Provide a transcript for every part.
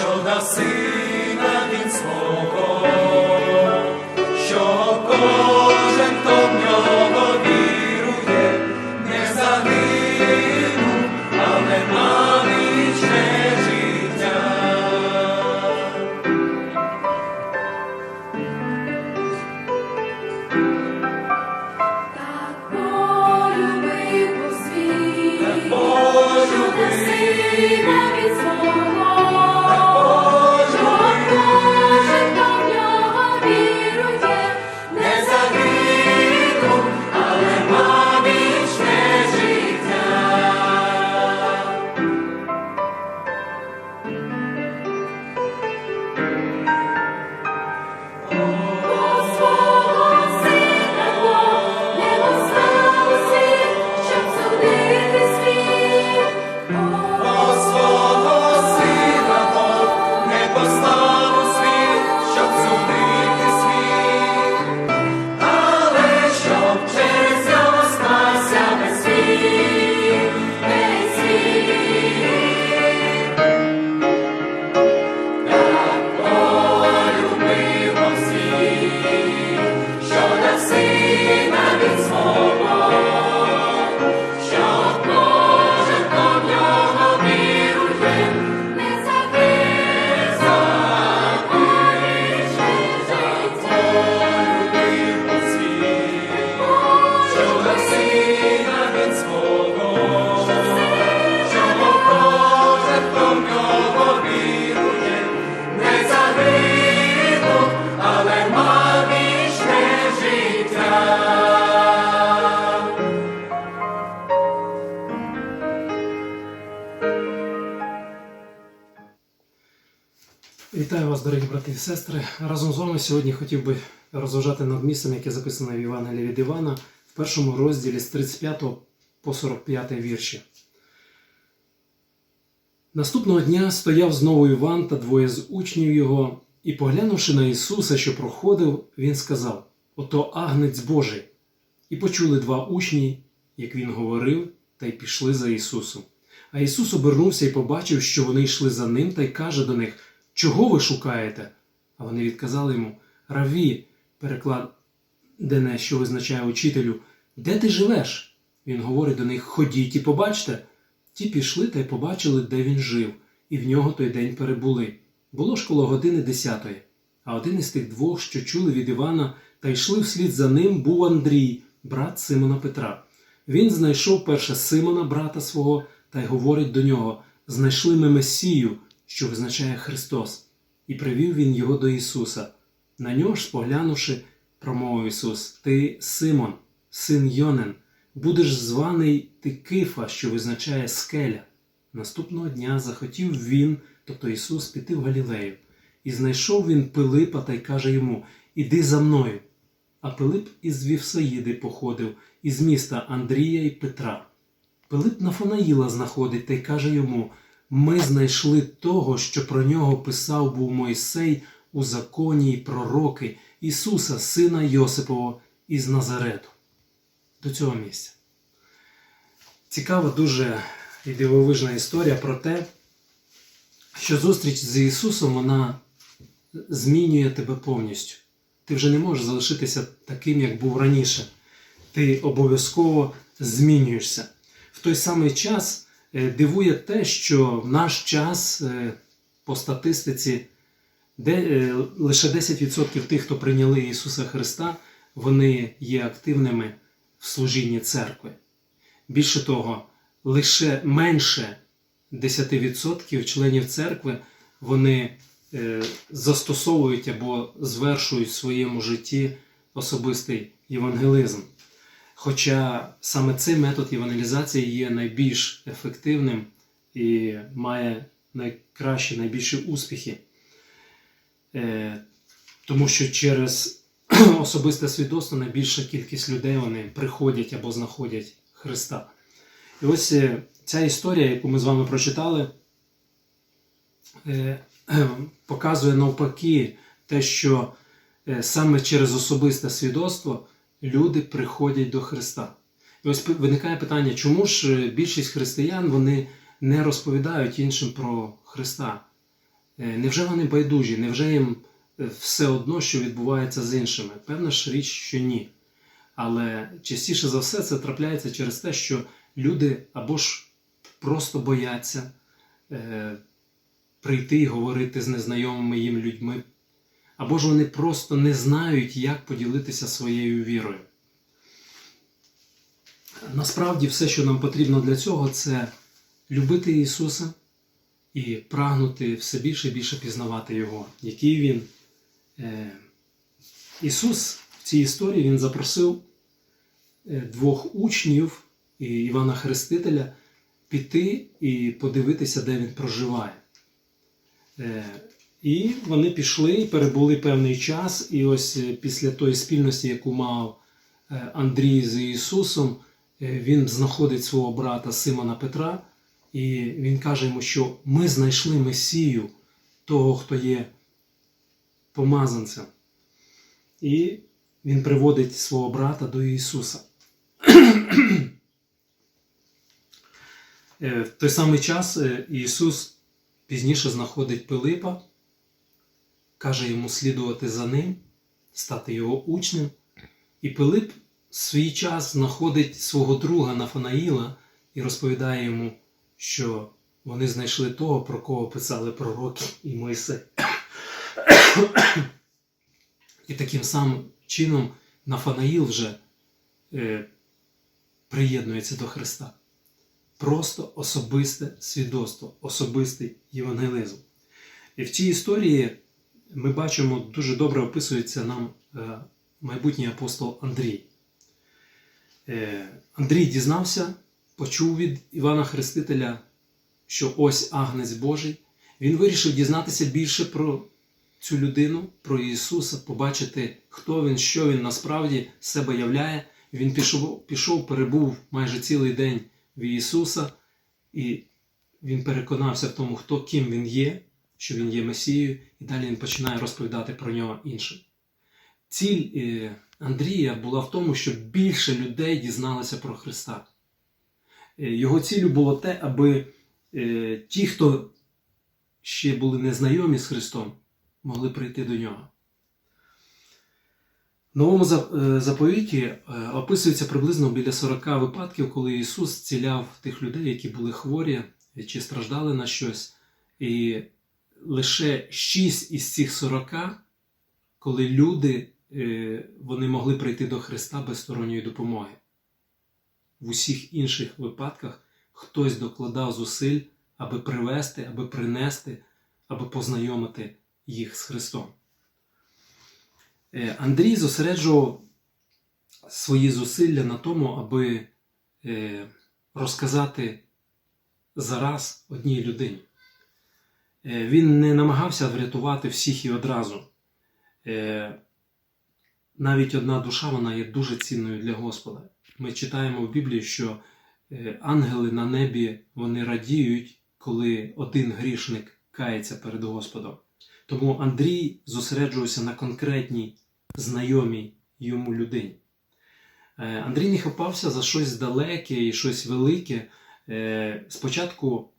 що на сина він свого, брати і сестри. Разом з вами сьогодні хотів би розважати над місцем, яке записано в Євангелії від Івана в першому розділі з 35 по 45 вірші. Наступного дня стояв знову Іван та двоє з учнів його, і, поглянувши на Ісуса, що проходив, він сказав: Ото агнець Божий. І почули два учні, як він говорив, та й пішли за Ісусом. А Ісус обернувся і побачив, що вони йшли за ним, та й каже до них: Чого ви шукаєте? А вони відказали йому: Раві, перекладене, що визначає учителю, де ти живеш? Він говорить до них: Ходіть і побачте. Ті пішли та й побачили, де він жив, і в нього той день перебули. Було ж коло години десятої. А один із тих двох, що чули від Івана та йшли вслід за ним, був Андрій, брат Симона Петра. Він знайшов перше Симона, брата свого, та й говорить до нього: Знайшли ми Месію, що визначає Христос, і привів він його до Ісуса. На нього ж, споглянувши, промовив Ісус: Ти Симон, син Йонен, будеш званий ти Кифа, що визначає скеля. Наступного дня захотів він, тобто Ісус, піти в Галілею, і знайшов він Пилипа та й каже йому: Іди за мною. А Пилип із Вівсаїди походив, із міста Андрія і Петра. Пилип Нафанаїла знаходить та й каже йому: Ми знайшли того, що про нього писав був Мойсей у законі й пророки Ісуса, сина Йосипового із Назарету. До цього місця. Цікава дуже і дивовижна історія про те, що зустріч з Ісусом вона змінює тебе повністю. Ти вже не можеш залишитися таким, як був раніше. Ти обов'язково змінюєшся. В той самий час дивує те, що в наш час е, по статистиці де, е, лише 10% тих, хто прийняли Ісуса Христа, вони є активними в служінні церкви. Більше того, лише менше 10% членів церкви вони е, застосовують або звершують в своєму житті особистий євангелизм. Хоча саме цей метод євангелізації є найбільш ефективним і має найкращі, найбільші успіхи. Е, тому що через особисте свідоцтво найбільша кількість людей вони приходять або знаходять Христа. І ось е, ця історія, яку ми з вами прочитали, е, показує навпаки те, що саме через особисте свідоцтво люди приходять до Христа. І ось виникає питання, чому ж е, більшість християн вони не розповідають іншим про Христа? Е, Невже вони байдужі? Невже їм е, все одно, що відбувається з іншими? Певна ж річ, що ні. Але частіше за все це трапляється через те, що люди або ж просто бояться прийти і говорити з незнайомими їм людьми, або ж вони просто не знають, як поділитися своєю вірою. Насправді, все, що нам потрібно для цього, це любити Ісуса і прагнути все більше і більше пізнавати Його, який Він. Е, Ісус в цій історії Він запросив е, двох учнів і Івана Хрестителя піти і подивитися, де він проживає. І вони пішли і перебули певний час, і ось е, після тої спільності, яку мав е, Андрій з Ісусом, е, він знаходить свого брата Симона Петра, і він каже йому, що ми знайшли Месію, того, хто є помазанцем. І він приводить свого брата до Ісуса. В той самий час Ісус пізніше знаходить Пилипа, каже йому слідувати за ним, стати його учнем. І Пилип в свій час знаходить свого друга Нафанаїла і розповідає йому, що вони знайшли того, про кого писали пророки і Мойсей. І таким самим чином Нафанаїл вже е, приєднується до Христа. Просто особисте свідоцтво, особистий євангелизм. І в цій історії ми бачимо, дуже добре описується нам е, майбутній апостол Андрій. Е, Андрій дізнався, почув від Івана Хрестителя, що ось Агнець Божий. Він вирішив дізнатися більше про цю людину, про Ісуса, побачити, хто він, що він насправді себе являє. Він пішов, пішов, перебув майже цілий день в Ісуса, і він переконався в тому, хто ким він є, що він є Месією, і далі він починає розповідати про нього іншим. Ціль е, Андрія була в тому, щоб більше людей дізналися про Христа. Е, Його ціллю було те, аби е, ті, хто ще були незнайомі з Христом, могли прийти до нього. В новому заповіті описується приблизно біля 40 випадків, коли Ісус зціляв тих людей, які були хворі чи страждали на щось. І лише 6 із цих 40, коли люди е, вони могли прийти до Христа без сторонньої допомоги. В усіх інших випадках хтось докладав зусиль, аби привести, аби принести, аби познайомити їх з Христом. Е, Андрій зосереджував свої зусилля на тому, аби е, розказати зараз одній людині. Е, Він не намагався врятувати всіх і одразу. Е, Навіть одна душа вона є дуже цінною для Господа. Ми читаємо в Біблії, що е, ангели на небі вони радіють, коли один грішник кається перед Господом. Тому Андрій зосереджувався на конкретній знайомій йому людині. Андрій не хапався за щось далеке і щось велике. Спочатку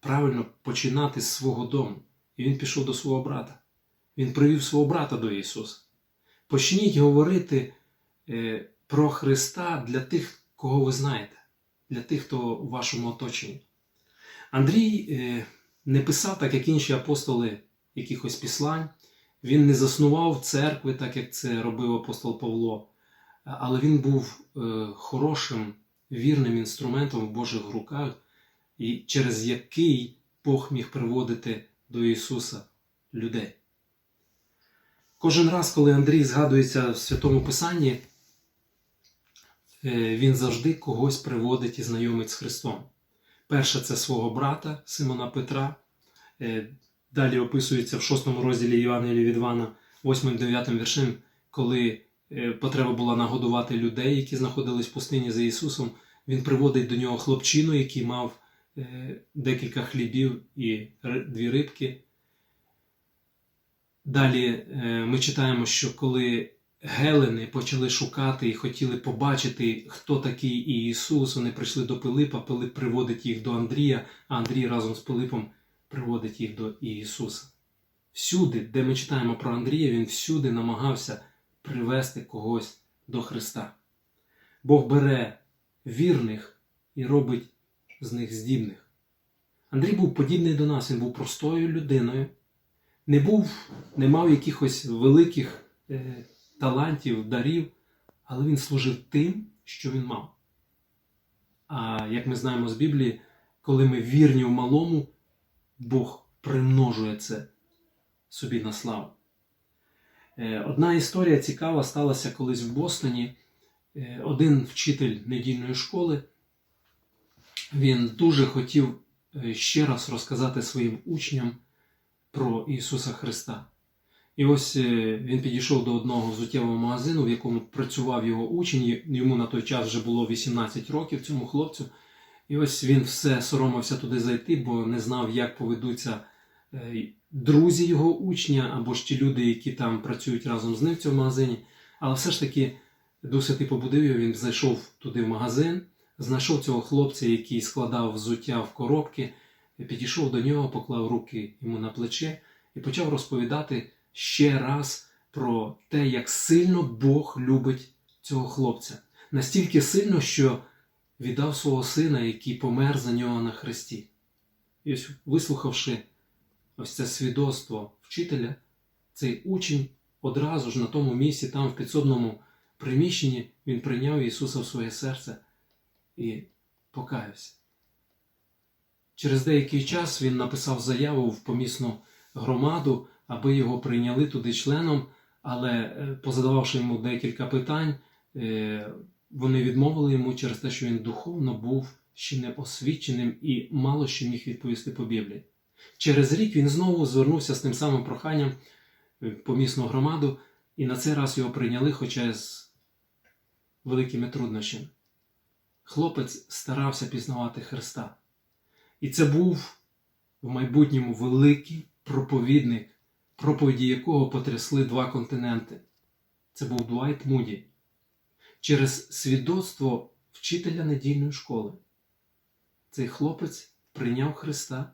правильно починати з свого дому. І він пішов до свого брата. Він привів свого брата до Ісуса. Почніть говорити е, про Христа для тих, кого ви знаєте, для тих, хто у вашому оточенні. Андрій е, не писав, так як інші апостоли, якихось післань. Він не заснував церкви, так як це робив апостол Павло, але він був е, хорошим, вірним інструментом в Божих руках, і через який Бог міг приводити до Ісуса людей. Кожен раз, коли Андрій згадується в Святому Писанні, е, він завжди когось приводить і знайомить з Христом. Перше це свого брата Симона Петра. Е, Далі описується в 6 розділі Євангелія від Івана, 8-9 віршем, коли е, потреба була нагодувати людей, які знаходились в пустині за Ісусом. Він приводить до нього хлопчину, який мав декілька хлібів і дві рибки. Далі е, ми читаємо, що коли Гелени почали шукати і хотіли побачити, хто такий Ісус, вони прийшли до Пилипа, Пилип приводить їх до Андрія, а Андрій разом з Пилипом приводить їх до Ісуса. Всюди, де ми читаємо про Андрія, він всюди намагався привести когось до Христа. Бог бере вірних і робить з них здібних. Андрій був подібний до нас, він був простою людиною, не був, не мав якихось великих е, талантів, дарів, але він служив тим, що він мав. А як ми знаємо з Біблії, коли ми вірні в малому, Бог примножує це собі на славу. Е, Одна історія цікава сталася колись в Бостоні. Е, Один вчитель недільної школи він дуже хотів е, ще раз розказати своїм учням про Ісуса Христа. І ось е, він підійшов до одного взуттєвого магазину, в якому працював його учень. Йому на той час вже було 18 років цьому хлопцю. І ось він все соромився туди зайти, бо не знав, як поведуться е, друзі його учня або ж ті люди, які там працюють разом з ним в цьому магазині. Але все ж таки Святий побудив його, він зайшов туди в магазин, знайшов цього хлопця, який складав взуття в коробки, підійшов до нього, поклав руки йому на плече і почав розповідати ще раз про те, як сильно Бог любить цього хлопця. Настільки сильно, що віддав свого сина, який помер за нього на хресті. І ось, вислухавши ось це свідоцтво вчителя, цей учень одразу ж на тому місці, там в підсобному приміщенні, він прийняв Ісуса в своє серце і покаявся. Через деякий час він написав заяву в помісну громаду, аби його прийняли туди членом, але е, позадававши йому декілька питань, е, вони відмовили йому через те, що він духовно був ще не освіченим і мало що міг відповісти по Біблії. Через рік він знову звернувся з тим самим проханням в помісну громаду, і на цей раз його прийняли, хоча з великими труднощами. Хлопець старався пізнавати Христа. І це був в майбутньому великий проповідник, проповіді якого потрясли два континенти. Це був Дуайт Муді. Через свідоцтво вчителя недільної школи. Цей хлопець прийняв Христа,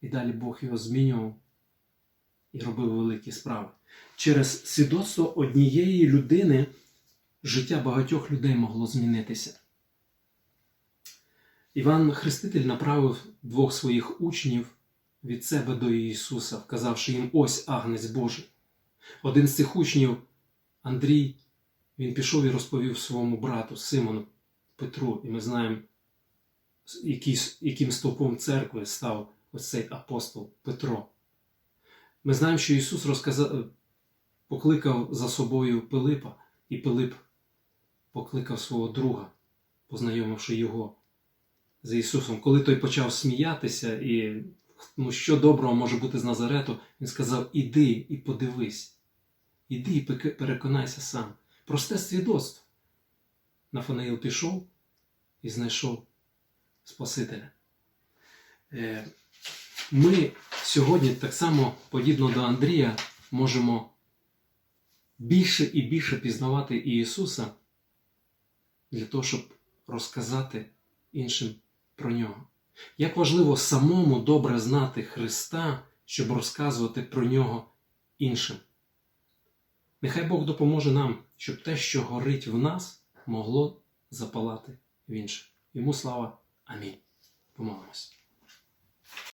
і далі Бог його змінював і робив великі справи. Через свідоцтво однієї людини життя багатьох людей могло змінитися. Іван Хреститель направив двох своїх учнів від себе до Ісуса, вказавши їм ось агнець Божий. Один з цих учнів, Андрій, він пішов і розповів своєму брату Симону Петру, і ми знаємо, яким стовпом церкви став ось цей апостол Петро. Ми знаємо, що Ісус розказав, покликав за собою Пилипа, і Пилип покликав свого друга, познайомивши його з Ісусом. Коли той почав сміятися, і ну, що доброго може бути з Назарету, він сказав: Іди і подивись, іди і переконайся сам. Просте свідоцтво. Нафанаїл пішов і знайшов Спасителя. Е, Ми сьогодні, так само, подібно до Андрія, можемо більше і більше пізнавати Ісуса для того, щоб розказати іншим про нього. Як важливо самому добре знати Христа, щоб розказувати про нього іншим. Нехай Бог допоможе нам, щоб те, що горить в нас, могло запалати в інших. Йому слава. Амінь. Помолимось.